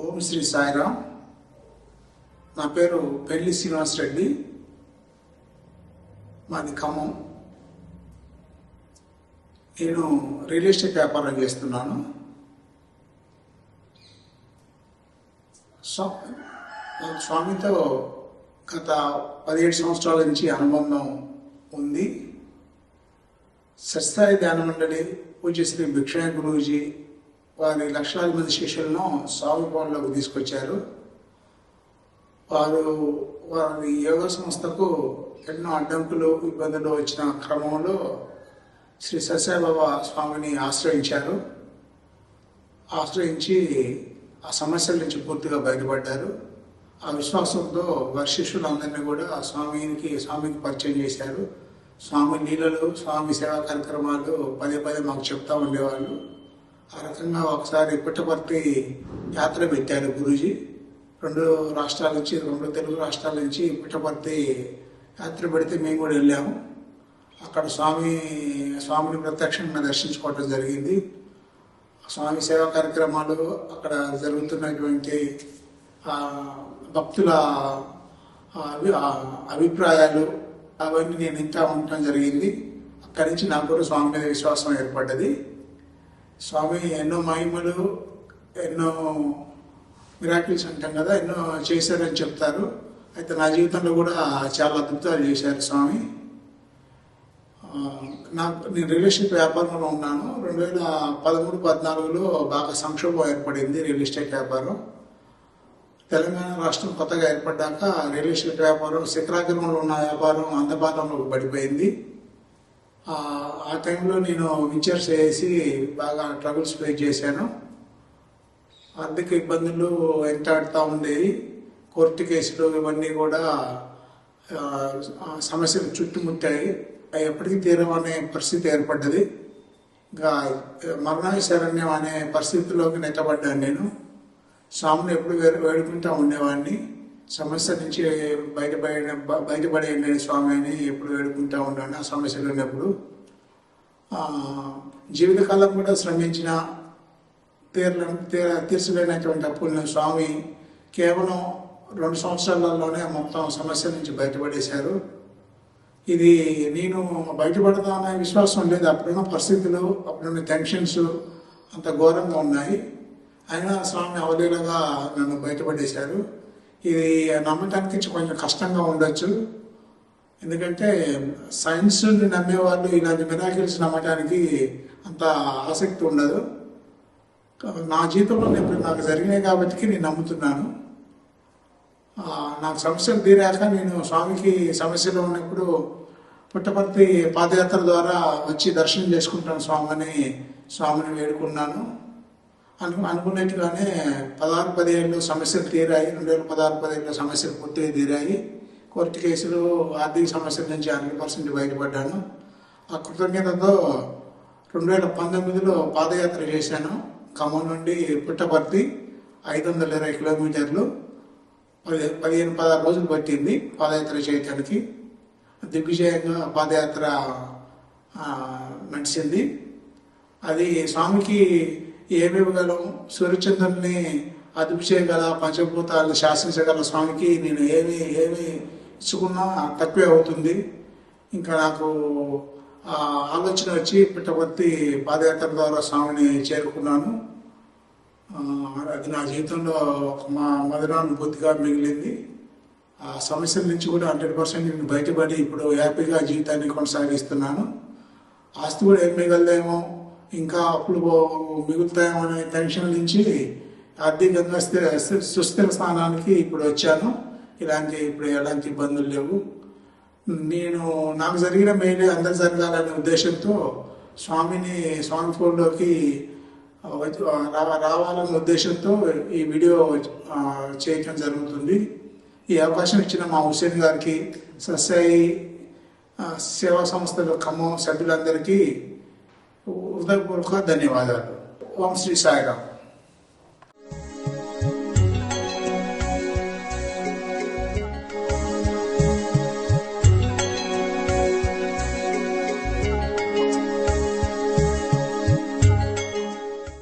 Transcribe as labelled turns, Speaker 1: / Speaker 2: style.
Speaker 1: ఓం శ్రీ సాయిరామ్. నా పేరు పెళ్ళి శ్రీనివాస్ రెడ్డి. మాది ఖమ్మం. నేను రియల్ ఎస్టేట్ వ్యాపారం చేస్తున్నాను. స్వామితో గత పదిహేడు సంవత్సరాల నుంచి అనుబంధం ఉంది. సత్సాయి ధ్యాన మండలి పూజ శ్రీ భిక్షయ గురూజీ వారి లక్షలాది మంది శిష్యులను స్వామి తీసుకొచ్చారు. వారు వారి యోగ సంస్థకు ఎన్నో అడ్డంకులు ఇబ్బందులు వచ్చిన క్రమంలో శ్రీ సత్యబాబా స్వామిని ఆశ్రయించారు. ఆశ్రయించి ఆ సమస్యల నుంచి పూర్తిగా బయటపడ్డారు. ఆ విశ్వాసంతో వారి శిష్యులందరినీ కూడా ఆ స్వామికి స్వామికి పరిచయం చేశారు. స్వామి లీలలు స్వామి సేవా కార్యక్రమాలు పదే పదే మాకు చెప్తా ఉండేవాళ్ళు. ఆ రకంగా ఒకసారి పుట్టపర్తి యాత్ర పెట్టారు గురూజీ. రెండు రాష్ట్రాల నుంచి రెండు తెలుగు రాష్ట్రాల నుంచి పుట్టపర్తి యాత్ర పెడితే మేము కూడా వెళ్ళాము. అక్కడ స్వామి స్వామిని ప్రత్యక్షంగా దర్శించుకోవటం జరిగింది. స్వామి సేవా కార్యక్రమాలు అక్కడ జరుగుతున్నటువంటి భక్తుల అభి- అభిప్రాయాలు అవన్నీ నేను వింటా ఉండటం జరిగింది. అక్కడి నుంచి నాకు కూడా స్వామి మీద విశ్వాసం ఏర్పడ్డది. స్వామి ఎన్నో మహిమలు ఎన్నో మిరాకిల్స్ అంటాం కదా ఎన్నో చేశారని చెప్తారు. అయితే నా జీవితంలో కూడా చాలా అద్భుతాలు చేశారు స్వామి. నాకు నేను రియల్ ఎస్టేట్ వ్యాపారంలో ఉన్నాను. రెండు వేల పదమూడు పద్నాలుగులో బాగా సంక్షోభం ఏర్పడింది రియల్ ఎస్టేట్ వ్యాపారం. తెలంగాణ రాష్ట్రం కొత్తగా ఏర్పడ్డాక రియల్ ఎస్టేట్ వ్యాపారం శిఖరాగ్రంలో ఉన్న వ్యాపారం అందుబాటులో పడిపోయింది. ఆ టైంలో నేను వించర్స్ వేసి బాగా ట్రబుల్స్ ఫేస్ చేశాను. ఆర్థిక ఇబ్బందులు ఎంటాడుతూ ఉండేవి. కోర్టు కేసులు ఇవన్నీ కూడా సమస్యలు చుట్టుముట్టాయి. అవి ఎప్పటికీ తీరమనే పరిస్థితి ఏర్పడ్డది. ఇంకా మరణాశరణ్యం అనే పరిస్థితిలోకి నెట్టబడ్డాను నేను. స్వామిని ఎప్పుడు వేడుకుంటూ ఉండేవాడిని. సమస్య నుంచి బయటపడే బయటపడేయండి స్వామి అని ఎప్పుడు వేడుకుంటా ఉన్నాను ఆ సమస్యలు ఉన్నప్పుడు. జీవితకాలం కూడా శ్రమించిన తీర్ల తీర- తీర్చలేనటువంటి అప్పులను స్వామి కేవలం రెండు సంవత్సరాలలోనే మొత్తం సమస్య నుంచి బయటపడేశారు. ఇది నేను బయటపడతా అనే విశ్వాసం లేదు. అప్పుడున్న పరిస్థితులు అప్పుడున్న టెన్షన్స్ అంత ఘోరంగా ఉన్నాయి. అయినా స్వామి అవలీలగా నన్ను బయటపడేశారు. ఇది నమ్మటానికి కొంచెం కష్టంగా ఉండొచ్చు. ఎందుకంటే సైన్స్ నమ్మేవాళ్ళు ఇలాంటి మిరాకిల్స్ నమ్మటానికి అంత ఆసక్తి ఉండదు. నా జీవితంలో ఇప్పుడు నాకు జరిగినాయి కాబట్టి నేను నమ్ముతున్నాను. నాకు సమస్యలు తీరాక నేను స్వామికి సమస్యలు ఉన్నప్పుడు పుట్టపర్తి పాదయాత్ర ద్వారా వచ్చి దర్శనం చేసుకుంటాను స్వామిని స్వామిని వేడుకున్నాను. అను అనుకున్నట్టుగానే పదహారు పదిహేడులో సమస్యలు తీరాయి రెండు వేల పదహారు పదిహేడులో సమస్యలు పూర్తిగా తీరాయి. కోర్టు కేసులు ఆర్థిక సమస్యల నుంచి హండ్రెడ్ పర్సెంట్ బయటపడ్డాను. ఆ కృతజ్ఞతతో రెండు వేల పంతొమ్మిదిలో పాదయాత్ర చేశాను. ఖమ్మం నుండి పుట్టపర్తి ఐదు వందల ఇరవై కిలోమీటర్లు పది పదిహేను పదహారు రోజులు పట్టింది పాదయాత్ర చేయటానికి. దిగ్విజయంగా పాదయాత్ర నడిచింది. అది స్వామికి ఏమివ్వగలం సూర్యచంద్రుని సూర్యచంద్రుల్ని అదుపు చేయగల పంచభూతాలను శాసించగల స్వామికి నేను ఏమి ఏమి ఇచ్చుకున్నా తక్కువే అవుతుంది. ఇంకా నాకు ఆ ఆలోచన వచ్చి పిట్టపర్తి పాదయాత్ర ద్వారా స్వామిని చేరుకున్నాను. అది నా జీవితంలో ఒక మా మధురానుభూతిగా మిగిలింది. ఆ సమస్యల నుంచి కూడా హండ్రెడ్ పర్సెంట్ నేను బయటపడి ఇప్పుడు హ్యాపీగా జీవితాన్ని కొనసాగిస్తున్నాను. ఆస్తి కూడా ఏం మిగలదేమో ఇంకా అప్పులు పో- టెన్షన్ నుంచి ఆర్థికంగా స్థిర సుస్థిర స్థానానికి ఇప్పుడు వచ్చాను. ఇలాంటి ఇప్పుడు ఎలాంటి ఇబ్బందులు లేవు. నేను నాకు జరిగిన మేలే అందరు జరగాలనే ఉద్దేశంతో స్వామిని స్వామి ఫోన్లోకి రావాలనే ఉద్దేశంతో ఈ వీడియో చేయటం జరుగుతుంది. ఈ అవకాశం ఇచ్చిన మా హుసేన్ గారికి సస్సాయి సేవా సంస్థల ఖమ్మం సభ్యులందరికీ హృదయపూర్వక ధన్యవాదాలు ఓం శ్రీ సాయిరామ్